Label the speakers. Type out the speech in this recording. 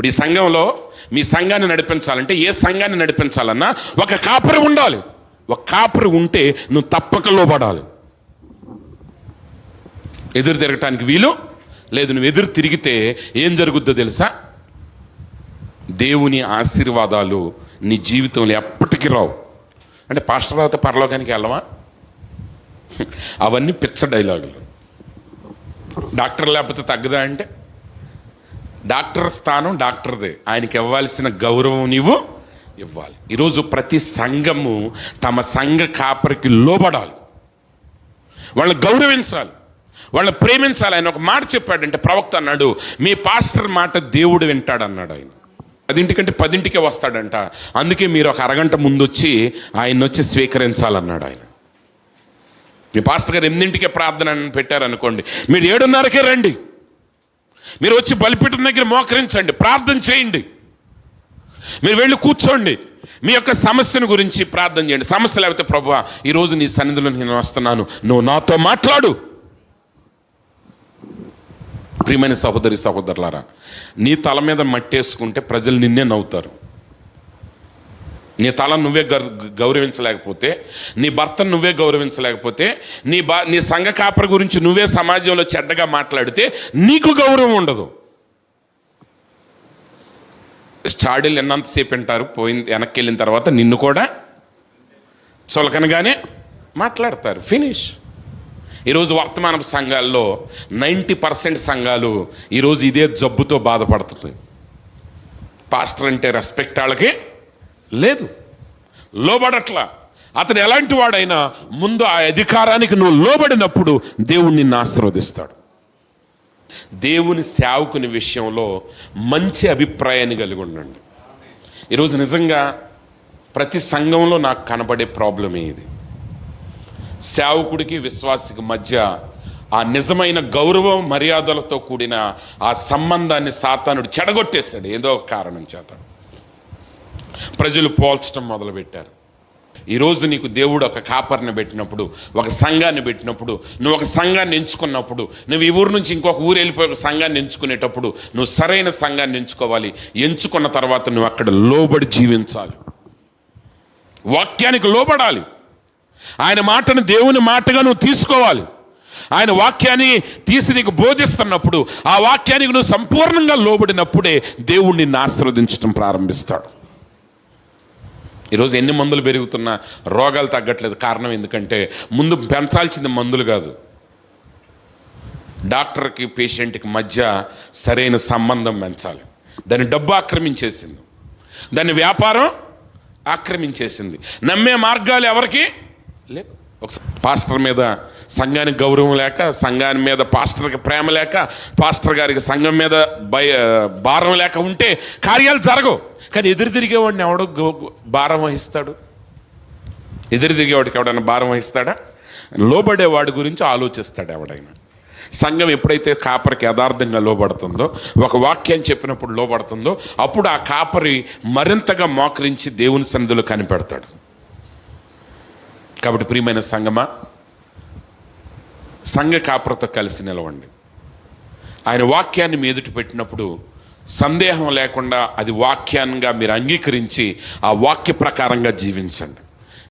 Speaker 1: ఇప్పుడు ఈ సంఘంలో మీ సంఘాన్ని నడిపించాలంటే ఏ సంఘాన్ని నడిపించాలన్నా ఒక కాపరి ఉండాలి. ఒక కాపరి ఉంటే నువ్వు తప్పక లోబడాలి. ఎదురు తిరగటానికి వీలు లేదు. నువ్వు ఎదురు తిరిగితే ఏం జరుగుద్దో తెలుసా? దేవుని ఆశీర్వాదాలు నీ జీవితంలో ఎప్పటికీ రావు. అంటే పాస్టర్ తర్వాత పరలోకానికి వెళ్ళవా? అవన్నీ పిచ్చ డైలాగులు. డాక్టర్ లేకపోతే తగ్గదా అంటే? డాక్టర్ స్థానం డాక్టర్దే. ఆయనకి ఇవ్వాల్సిన గౌరవం నీవు ఇవ్వాలి. ఈరోజు ప్రతి సంఘము తమ సంఘ కాపరికి లోబడాలి. వాళ్ళని గౌరవించాలి. వాళ్ళని ప్రేమించాలి. ఆయన ఒక మాట చెప్పాడంటే ప్రవక్త అన్నాడు మీ పాస్టర్ మాట దేవుడు వింటాడు అన్నాడు ఆయన. పదింటికంటే పదింటికే వస్తాడంట. అందుకే మీరు ఒక అరగంట ముందు వచ్చి ఆయన వచ్చి స్వీకరించాలన్నాడు ఆయన. మీ పాస్టర్ గారు ఎనిమిదింటికే ప్రార్థన పెట్టారనుకోండి మీరు ఏడున్నరకే రండి. మీరు వచ్చి బలిపీఠం దగ్గర మోకరించండి ప్రార్థన చేయండి. మీరు వెళ్ళి కూర్చోండి. మీ యొక్క సమస్యను గురించి ప్రార్థన చేయండి. సమస్య లేకపోతే ప్రభు ఈరోజు నీ సన్నిధిలో నేను వస్తున్నాను. నువ్వు నాతో మాట్లాడు. ప్రియమైన సహోదరి సహోదరులారా నీ తల మీద మట్టేసుకుంటే ప్రజలు నిన్నే నవ్వుతారు. నీ తల నువ్వే గౌరవించలేకపోతే నీ భర్తను నువ్వే గౌరవించలేకపోతే నీ బా నీ సంఘ కాపర గురించి నువ్వే సమాజంలో చెడ్డగా మాట్లాడితే నీకు గౌరవం ఉండదు. చాడీలు ఎన్నంతసేపు వింటారు పోయిన వెనక్కి వెళ్ళిన తర్వాత నిన్ను కూడా చులకనగానే మాట్లాడతారు. ఫినిష్. ఈరోజు వర్తమాన సంఘాల్లో నైంటీ పర్సెంట్ సంఘాలు ఈరోజు ఇదే జబ్బుతో బాధపడుతుంది పాస్టర్ అంటే రెస్పెక్ట్ వాళ్ళకి లేదు. లోబడట్లా. అతను ఎలాంటి వాడైనా ముందు ఆ అధికారానికి నువ్వు లోబడినప్పుడు దేవుడు నిన్ను ఆశీర్వదిస్తాడు. దేవుని సేవకుని విషయంలో మంచి అభిప్రాయాన్ని కలిగి ఉండండి. ఈరోజు నిజంగా ప్రతి సంఘంలో నాకు కనబడే ప్రాబ్లం ఇది సేవకుడికి విశ్వాసికి మధ్య ఆ నిజమైన గౌరవం మర్యాదలతో కూడిన ఆ సంబంధాన్ని సాతానుడు చెడగొట్టేశాడు. ఏదో ఒక కారణం చేత. ప్రజలు పోల్చడం మొదలుపెట్టారు. ఈరోజు నీకు దేవుడు ఒక కాపర్ని పెట్టినప్పుడు ఒక సంఘాన్ని పెట్టినప్పుడు నువ్వు ఒక సంఘాన్ని ఎంచుకున్నప్పుడు నువ్వు ఈ ఊరు నుంచి ఇంకొక ఊరు వెళ్ళిపోయి ఒక సంఘాన్ని ఎంచుకునేటప్పుడు నువ్వు సరైన సంఘాన్ని ఎంచుకోవాలి. ఎంచుకున్న తర్వాత నువ్వు అక్కడ లోబడి జీవించాలి. వాక్యానికి లోబడాలి. ఆయన మాటను దేవుని మాటగా నువ్వు తీసుకోవాలి. ఆయన వాక్యాన్ని తీసి నీకు బోధిస్తున్నప్పుడు ఆ వాక్యానికి నువ్వు సంపూర్ణంగా లోబడినప్పుడే దేవుడు నిన్ను ఆశీర్వదించడం ప్రారంభిస్తాడు. ఈరోజు ఎన్ని మందులు పెరుగుతున్నా రోగాలు తగ్గట్లేదు కారణం ఎందుకంటే ముందు పెంచాల్సింది మందులు కాదు. డాక్టర్కి పేషెంట్కి మధ్య సరైన సంబంధం పెంచాలి. దాని డబ్బు ఆక్రమించేసింది. దాని వ్యాపారం ఆక్రమించేసింది. నమ్మే మార్గాలు ఎవరికి? లేవు. ఒకసారి పాస్టర్ మీద సంఘానికి గౌరవం లేక సంఘాని మీద పాస్టర్కి ప్రేమ లేక పాస్టర్ గారికి సంఘం మీద భయ భారం లేక ఉంటే కార్యాలు జరగవు. కానీ ఎదురు తిరిగేవాడిని ఎవడో భారం వహిస్తాడు? ఎదురు తిరిగేవాడికి ఎవడైనా భారం వహిస్తాడా? లోబడేవాడి గురించి ఆలోచిస్తాడు ఎవడైనా. సంఘం ఎప్పుడైతే కాపరికి యథార్థంగా లోబడుతుందో ఒక వాక్యం చెప్పినప్పుడు లోబడుతుందో అప్పుడు ఆ కాపరి మరింతగా మోకరించి దేవుని సన్నిధిలో కనిపెడతాడు. కాబట్టి ప్రియమైన సంగమా సంఘ కాపరతో కలిసి నిలవండి. ఆయన వాక్యాన్ని మీ ఎదుటి పెట్టినప్పుడు సందేహం లేకుండా అది వాక్యాన్గా మీరు అంగీకరించి ఆ వాక్య ప్రకారంగా జీవించండి.